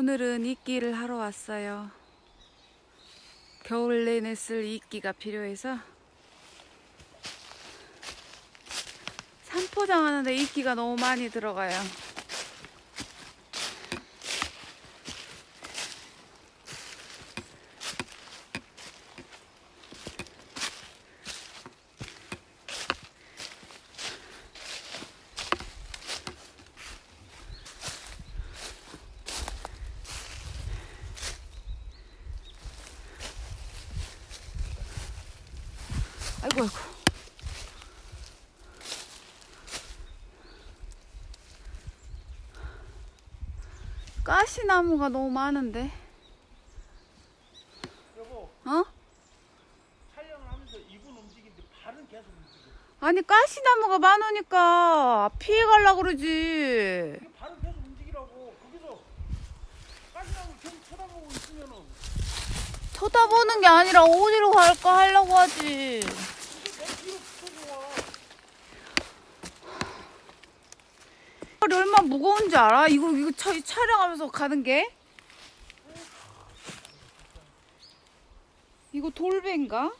오늘은 이끼를 하러 왔어요. 겨울 내내 쓸 이끼가 필요해서 산포장 하는데 이끼가 너무 많이 들어가요. 가시나무가 너무 많은데. 여보 어? 촬영을 하면서 입은 움직이는데 발은 계속 움직여 아니 가시나무가 많으니까 피해 갈라 그러지. 이게 발은 계속 움직이라고 거기서 가시나무 계속 쳐다보고 있으면은 쳐다보는 게 아니라 어디로 갈까 하려고 하지. 이게 내 뒤로 붙어서 이거 얼마나 무거운지 알아? 이거 이거 차, 촬영하면서 가는 게? 이거 돌배인가?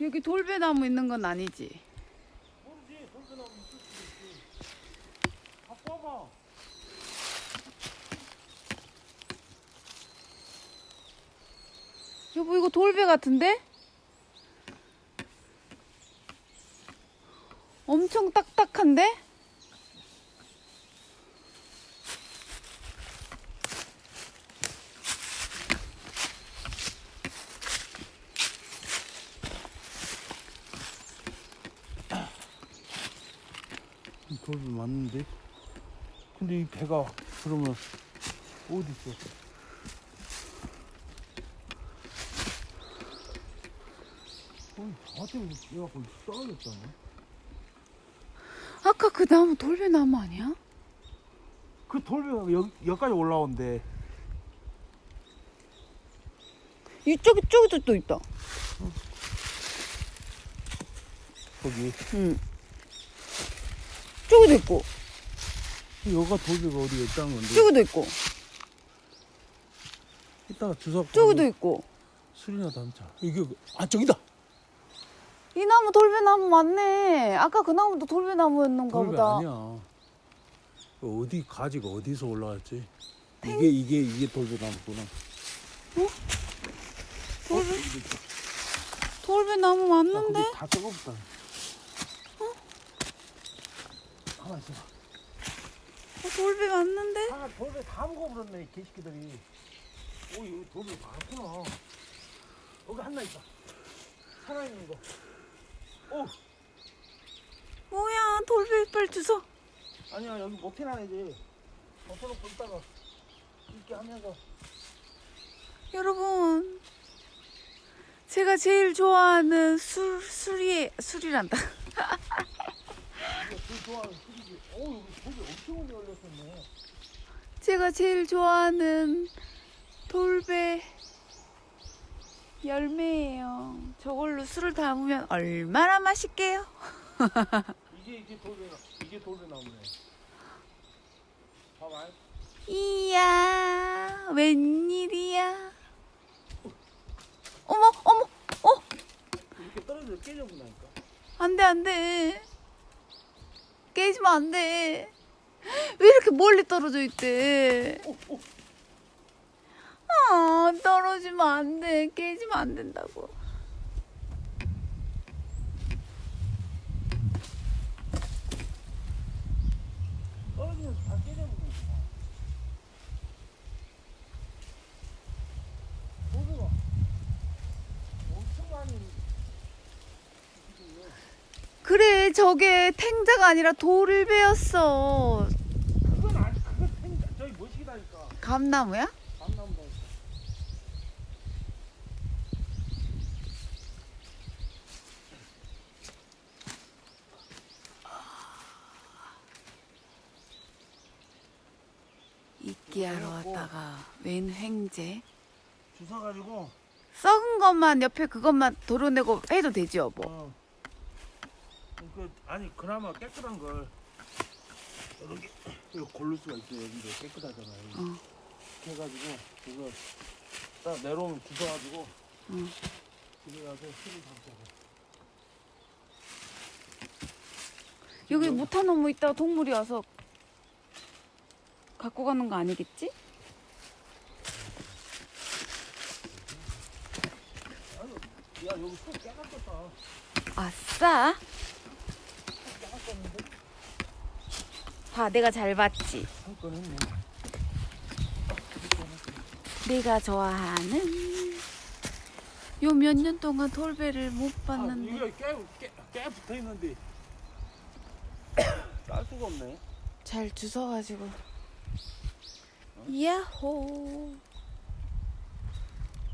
여기 돌배나무 있는 건 아니지? 모르지 돌배나무 있을 수도 있지 갖고 와봐 여보 이거 돌배 같은데? 엄청 딱딱한데? 돌배 맞는데? 근데 이 배가 그러면 어디 있어? 어이 저한테 얘가 떨어졌잖아 아까 그 나무 돌배 나무 아니야? 그 돌배가 여기, 여기까지 올라온대 이쪽 이쪽에도 또 있다. 거기 응. 저기도 있고, 여기가 돌배가 어디에 있다는 건데 저기도 있고, 이따가 주워 저기도 있고. 술이나 담자 이게 아 저기다 이 나무 돌배나무 맞네. 아까 그 나무도 돌배나무였는가 돌배 보다. 아니야. 그 어디 가지가 어디서 올라왔지? 이게 이게 이게 돌배나무구나. 돌배? 돌배나무 맞는데? 다 썩어붙다 가만 있어봐. 어, 돌배 맞는데? 아 돌배 다 먹어버렸네 이 개새끼들이. 오 여기 돌배 많구나. 여기 하나 있다. 살아있는 거 오! 뭐야 돌배 빨리 주워. 아니야 여기 못 해놔야지 덮어놓고 있다가 이렇게 하면서 여러분, 제가 제일 좋아하는 술 술이 술이란다. 이거 제일 좋아하는 술이지 오 여기 돌배 엄청 오래 열렸었네 제가 제일 좋아하는 돌배 열매예요. 저걸로 술을 담으면 얼마나 맛있게요. 이게 이게 돌배 이게 돌배 나무네 봐봐 이야, 웬일이야. 어머, 어머, 어, 이렇게 떨어져서 깨져본다니까 안 돼, 안 돼. 깨지면 안 돼. 왜 이렇게 멀리 떨어져 있대? 오, 오. 아, 떨어지면 안 돼. 깨지면 안 된다고. 다 엄청 많이 그래, 저게 탱자가 아니라 돌배였어. 그건 아니 그건 탱 저기 뭐시기다니까 감나무야? 밤나무다 왔다가 웬 횡재? 주워가지고 썩은 것만 옆에 그것만 도려내고 해도 되지 여보. 어. 그 아니 그나마 깨끗한 걸 여기 이거 고를 수가 있어요. 여기도 깨끗하잖아요. 어. 이렇게 해가지고 이거 딱 내려오면 부숴가지고 응. 집에 가서 술을 담자고. 여기 무타노무 있다가 동물이 와서 갖고 가는 거 아니겠지? 아유, 야 여기 술 깨끗했다. 아싸. 봐, 내가 잘 봤지. 내가 좋아하는 요 몇 년 동안 돌배를 못 아, 봤는데 이게 깨, 깨, 깨 붙어 있는데 딸 수가 없네. 잘 주워가지고 야호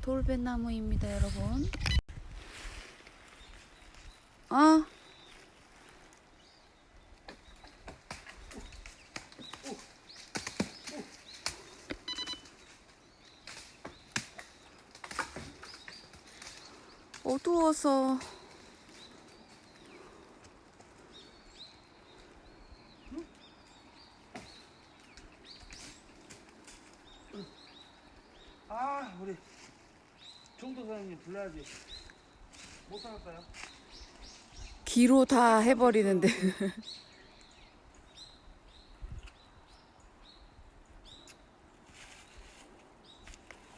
돌배나무입니다 여러분 어 어두워서 아 우리 중도 사장님 불러야지. 못 살았어요? 기로 다 해버리는데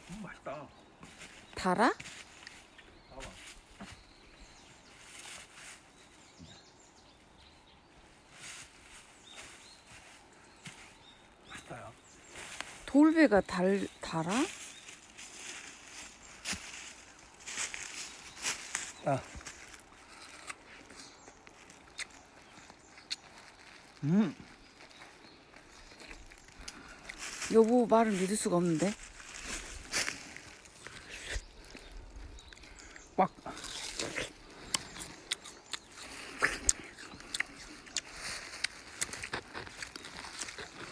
음 맛있다. 달아? 돌배가 달, 달아? 아. 음. 여보 말을 믿을 수가 없는데. 꽉.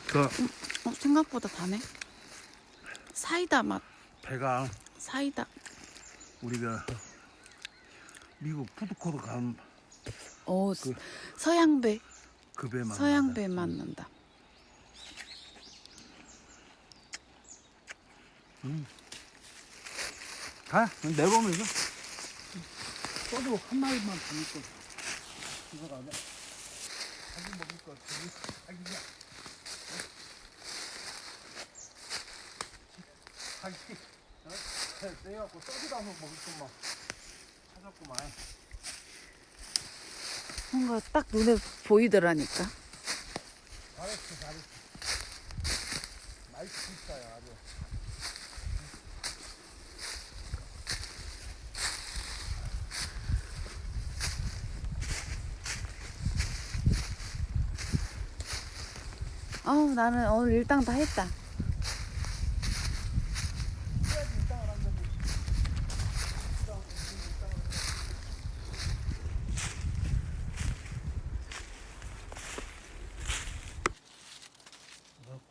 그 어, 생각보다 다네. 사이다 맛. 배가 사이다. 우리가 미국 푸드코드 간 어 그- 서양배 그 배만 서양배 맛 난다 가 내보면서 소주 한 마리만 더 먹고 이거 안 해. 자기 먹을 거 자기 자기야. 자기 어? 내갖고 소주도 한번 먹을 것만 찾았구만. 뭔가 딱 눈에 보이더라니까 잘했어 잘했어. 진짜야 아주. 아우 나는 오늘 일당 다 했다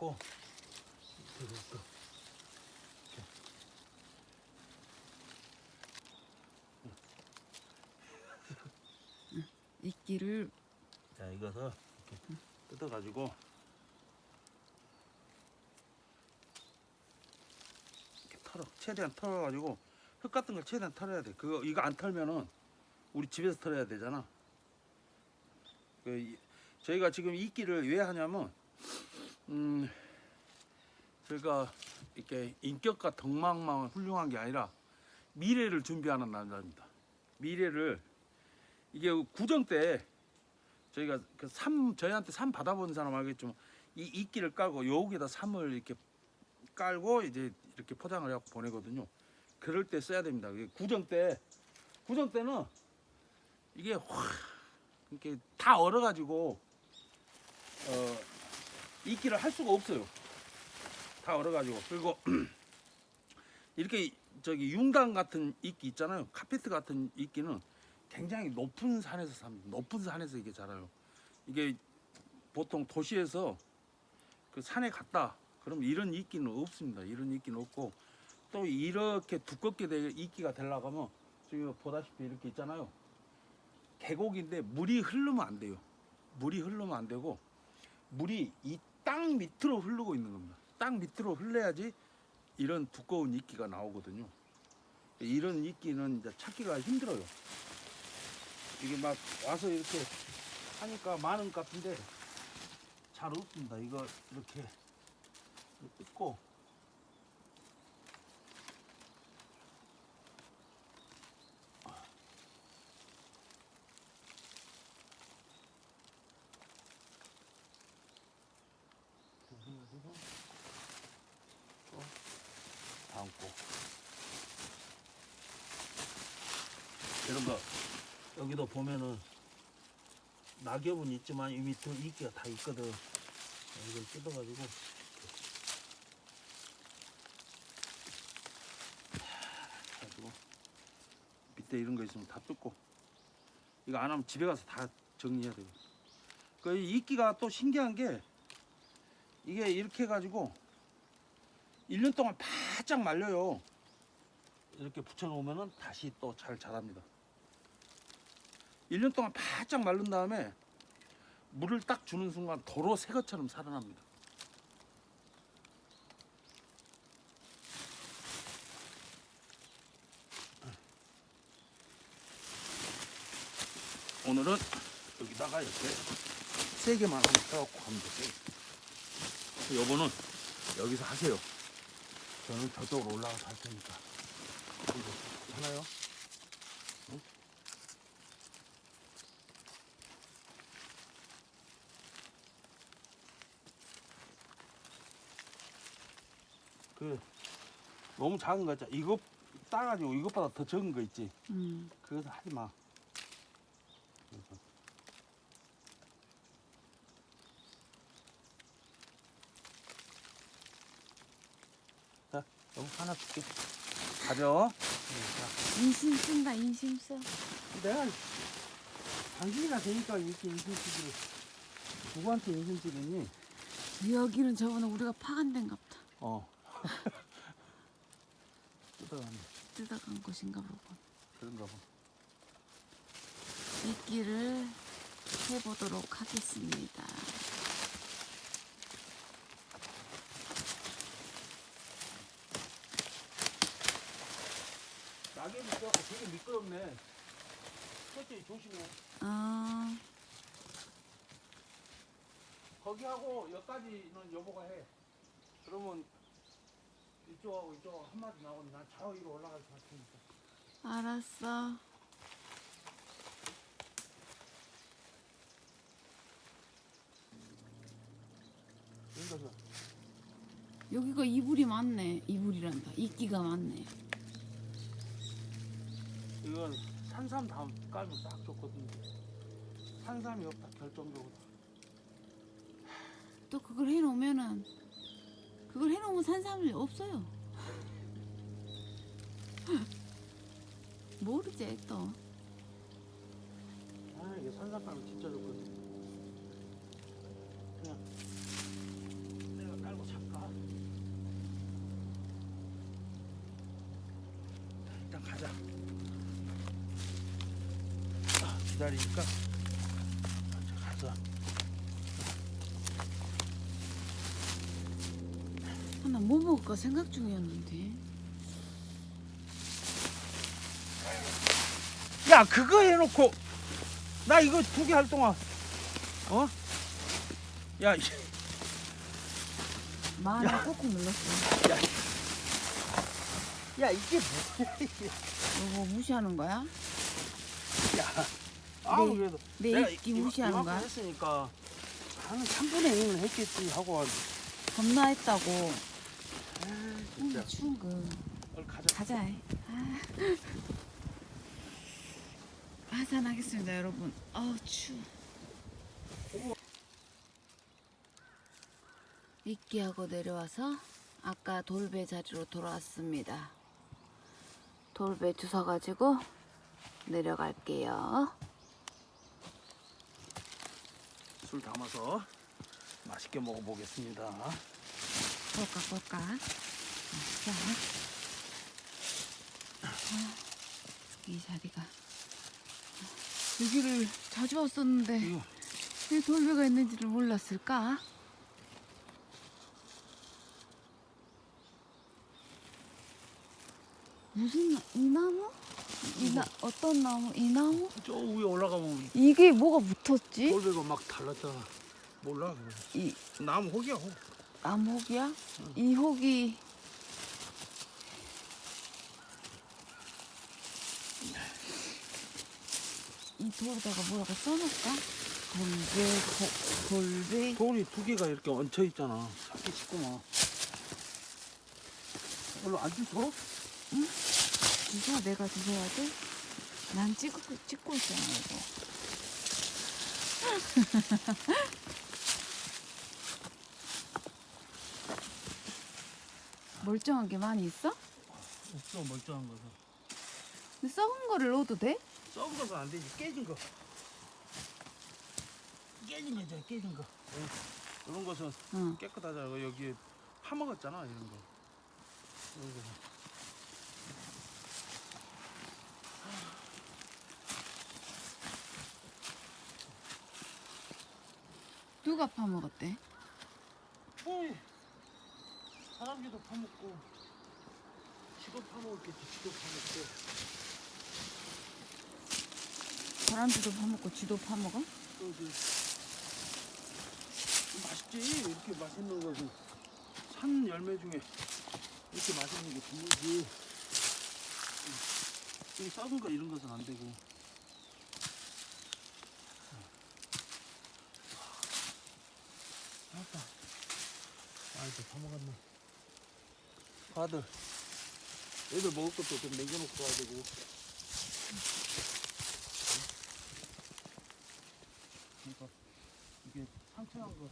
넣고 이렇게 넣고. 이끼를 자 이것을 이렇게 뜯어가지고. 이렇게 털어 최대한 털어가지고 흙 같은 걸 최대한 털어야 돼. 그거 이거 안 털면은 우리 집에서 털어야 되잖아. 그 이- 저희가 지금 이끼를 왜 하냐면 음 저희가 이렇게 인격과 덕망만 훌륭한 게 아니라 미래를 준비하는 남자입니다. 미래를 이게 구정 때 저희가 그삼 저희한테 삼 받아본 사람 알겠지만 이 이끼를 깔고 여기에다 삼을 이렇게 깔고 이제 이렇게 포장을 해갖고 보내거든요. 그럴 때 써야 됩니다. 구정 때 구정 때는 이게 확 이렇게 다 얼어가지고 어 이끼를 할 수가 없어요. 다 얼어가지고 그리고 이렇게 저기 융단 같은 이끼 있잖아요. 카페트 같은 이끼는 굉장히 높은 산에서 삽니다. 높은 산에서 이게 자라요. 이게 보통 도시에서 그 산에 갔다. 그럼 이런 이끼는 없습니다. 이런 이끼는 없고 또 이렇게 두껍게 될 이끼가 되려고 하면 지금 보다시피 이렇게 있잖아요. 계곡인데 물이 흐르면 안 돼요. 물이 흐르면 안 되고 물이 이 땅 밑으로 흐르고 있는 겁니다. 땅 밑으로 흘러야지 이런 두꺼운 이끼가 나오거든요. 이런 이끼는 이제 찾기가 힘들어요. 이게 막 와서 이렇게 하니까 많은 것 같은데 잘 없습니다. 이거 이렇게 뜯고 또 담고 이런 거 여기도 보면은 낙엽은 있지만 이 밑에 이끼가 다 있거든 이걸 뜯어가지고 가지고 밑에 이런 거 있으면 다 뜯고 이거 안 하면 집에 가서 다 정리해야 돼요 그 이끼가 또 신기한 게 이게 이렇게 해가지고 1년 동안 바짝 말려요. 이렇게 붙여놓으면 다시 또 잘 자랍니다. 1년 동안 바짝 마른 다음에 물을 딱 주는 순간 도로 새 것처럼 살아납니다. 오늘은 여기다가 이렇게 세 개만 한번 떠갖고 가면 돼요. 여보는 여기서 하세요. 저는 저쪽으로 올라가서 할 테니까. 하나요? 그 너무 작은 거 있잖아. 이거 따가지고 이것보다 더 적은 거 있지. 음. 그거 하지 마. 그래서. 자, 여기 하나 줄게. 가져. 자, 인심 쓴다 인심 써. 내가 당신이나 되니까 이렇게 인심 쓰기를 누구한테 인심 쓰겠니? 여기는 저번에 우리가 파간 데인가 보다. 어. 뜯어가네. 뜯어간 곳인가 보고. 그런가 봐. 이끼를 해보도록 하겠습니다. 낙엽이 있어갖고 되게 미끄럽네. 솔직히 조심해. 아, 거기하고 여기까지는 여보가 해. 그러면 이쪽하고 이쪽하고 한 마디 나오면 난저 위로 올라갈 것 같으니까. 알았어. 여기가 여기가 이불이 많네. 이불이란다. 이끼가 많네. 이건 산삼 다음 깔면 딱 좋거든요. 산삼이 없다 결정적으로. 또 그걸 해놓으면은 그걸 해놓으면 산삼이 없어요. 모르지 또. 아 이게 산삼 깔면 진짜 좋거든. 그냥 내가 깔고 잠까. 일단 가자. 아, 기다리니까 먼저 가자. 하 나 뭐 먹을까 생각 중이었는데. 야 그거 해놓고 나 이거 두 개 할 동안 어? 야 이- 마늘 꾹꾹 눌렀어. 야 이게 뭐야 이게 이거 무시하는 거야? 야 네, 그래도 내 내가 이- 무시하는 이만큼 거야? 했으니까 한 3분의 1은 했겠지 하고 왔 겁나 했다고. 아, 응, 추운 거. 가자. 아. 하산하겠습니다, 여러분. 아우 추워. 이끼하고 내려와서 아까 돌배 자리로 돌아왔습니다. 돌배 주워가지고 내려갈게요. 술 담아서 맛있게 먹어보겠습니다 볼까 볼까. 자, 아, 이 자리가 여기를 자주 왔었는데 이거 왜 돌배가 있는지를 몰랐을까? 무슨 나, 이 나무? 이 나, 어떤 나무? 이 나무? 저 위에 올라가면 이게 뭐가 붙었지? 돌배가 막 달랐잖아. 몰라. 이 나무 혹이야 혹. 나무혹이야? 이 혹이 이 돌에다가 뭐라고 써놓을까? 돌배, 고, 돌배. 돌이 두 개가 이렇게 얹혀 있잖아. 찾기 쉽구만. 별로 안 주소? 주소 내가 주소야 돼? 난 찍고, 찍고 있잖아 이거 멀쩡한 게 많이 있어? 없어 멀쩡한 거서. 근데 썩은 거를 넣어도 돼? 썩은 거는 안 되지. 깨진 거. 깨진 거죠. 깨진 거. 응. 이런 것은 응. 깨끗하잖아. 여기 파먹었잖아 이런 거. 이런 거. 누가 파먹었대? 어이, 사람들도 파먹고 지도 파먹었겠지. 지도 파먹고. 사람들도 파먹고 쥐도 파먹어? 여기 맛있지. 이렇게 맛있는 것은 산 열매 중에 이렇게 맛있는 게 드물지. 이 썩은 거 이런 것은 안 되고. 아빠. 아이고 다 먹었네. 아들. 애들 먹을 것도 좀 남겨놓고 와야 되고. 그러니까 이게 상처난 거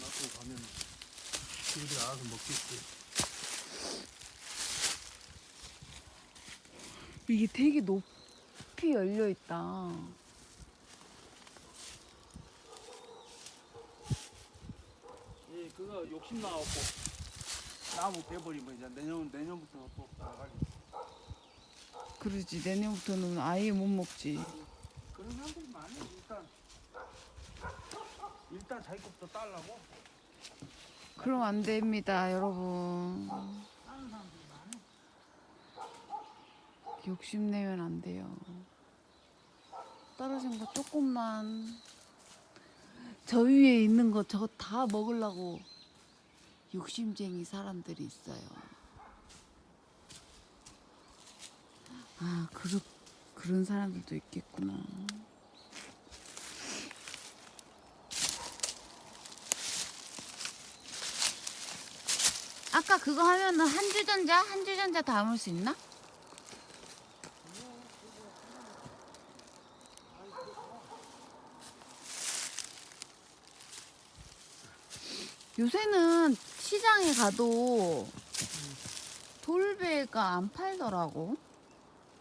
놔두고 가면 걔들이 알아서 먹겠지. 이게 되게 높이 열려 있다. 예, 그거 욕심 나갖고 나무 베버리면 이제 내년 내년부터 또 나가지. 그러지 내년부터는 아예 못 먹지. 그런 사람들이 많이 일단 일단 자기 것부터 딸라고 그럼 안 됩니다, 여러분. 사람들이. 욕심내면 안 돼요. 떨어진 거 조금만. 저 위에 있는 거 저거 다 먹으려고 욕심쟁이 사람들이 있어요. 아, 그러, 그런 사람들도 있겠구나. 아까 그거 하면은 한주전자? 한주전자 담을 수 있나? 요새는 시장에 가도 돌배가 안 팔더라고.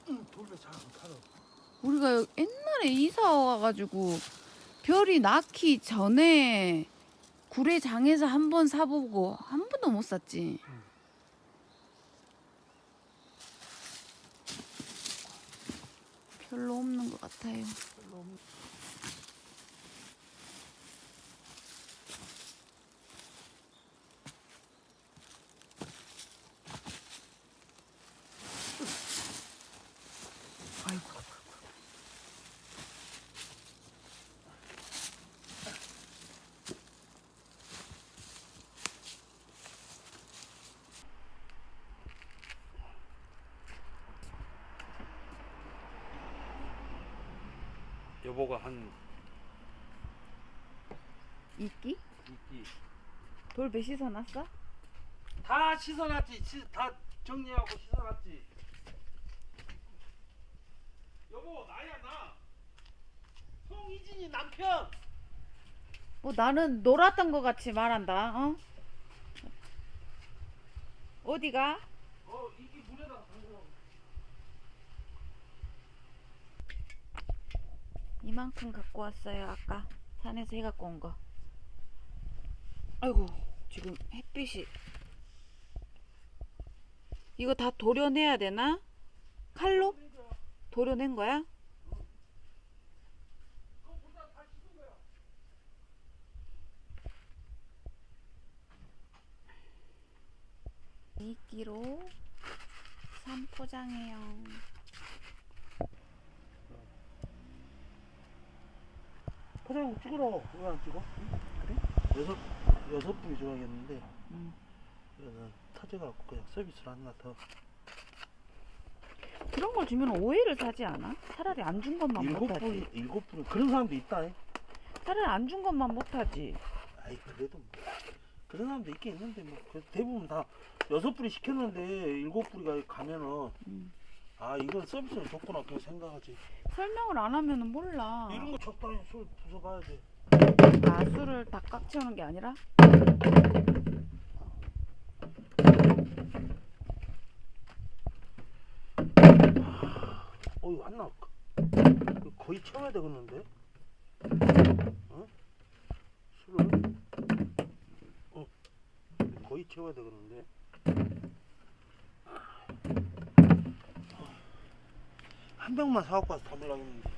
응, 돌배 잘 안 팔어. 우리가 여- 옛날에 이사 와가지고 별이 낳기 전에 구례장에서 한 번 사보고 한 번도 못 샀지. 응. 별로 없는 것 같아요. 별로 없 여보가 한 이끼? 이끼 돌배 씻어놨어? 다 씻어놨지. 씻- 다 정리하고 씻어놨지. 여보 나야 나. 송이진이 남편. 뭐 나는 놀았던 것 같이 말한다. 어? 어디가? 어 이게 물에다 담궈. 이만큼 갖고 왔어요. 아까 산에서 해 갖고 온 거. 아이고, 지금 햇빛이. 이거 다 도려내야 되나? 칼로? 도려낸 거야? 미끼로 산포장해요. 포장 찍으라. 왜안 찍어? 그래? 여섯 여섯 분이 좋아하겠는데. 음. 그래서 터져갖고 그냥 서비스로 하나 더. 그런 걸 주면 오해를 사지 않아? 차라리 안 준 것만 일곱 못하지. 분 일곱 분 그런 사람도 있다. 잉? 차라리 안 준 것만 못하지. 아이 그래도 뭐. 그런 사람도 있긴 있는데 뭐그 대부분 다 여섯 뿌리 시켰는데 일곱 뿌리가 가면은 음. 아 이건 서비스로 줬구나 그렇게 생각하지. 설명을 안 하면은 몰라. 이런 거 적당히 술 부숴봐야 돼. 아 술을 다꽉 채우는 게 아니라? 어이 한나 거의 채워야 되겠는데? 어? 술을 어 거의 채워야 되겠는데? 한 병만 사갖고 와서 담으려고 했는데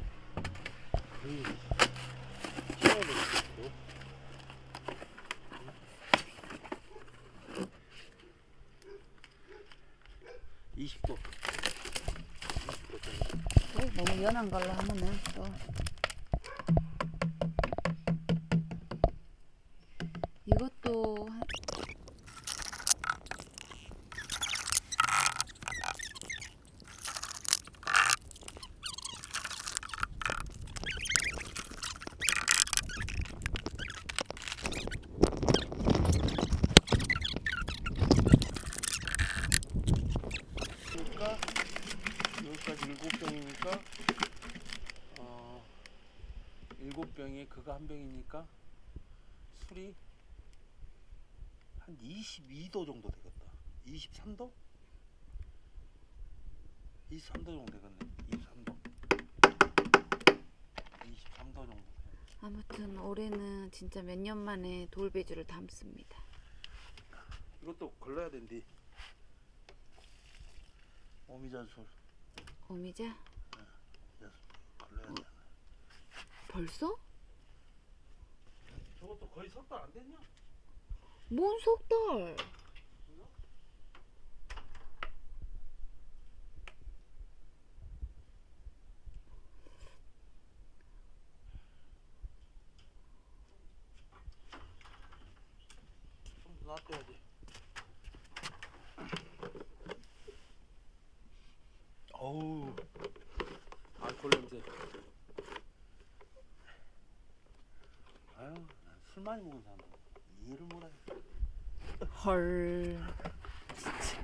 거의 채워야 되겠는데? 20도 20도 정도 어, 너무 연한 걸로 하면은 또 이것도 한- 그러니까 여기까지 일곱 병이니까 어 일곱 병에 그거 한 병이니까 술이 한 22도 정도 되겠다. 23도? 23도 정도 되겠네. 23도. 23도 정도. 돼. 아무튼 올해는 진짜 몇 년 만에 돌배주를 담습니다. 이것도 걸러야 된디. 오미자술 오미자 걸러야 돼. 벌써? 저것도 거의 석달 안 됐냐? 뭔 속달? 좀 놔둬야지. 어우, 알콜 냄새. 아유, 난술 많이 먹은 사람 이해를 못해. 헐. 진짜.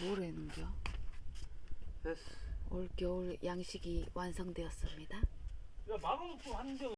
뭐라는겨? 됐어. 올 겨울 양식이 완성되었습니다. 야, 막아놓고 하는 데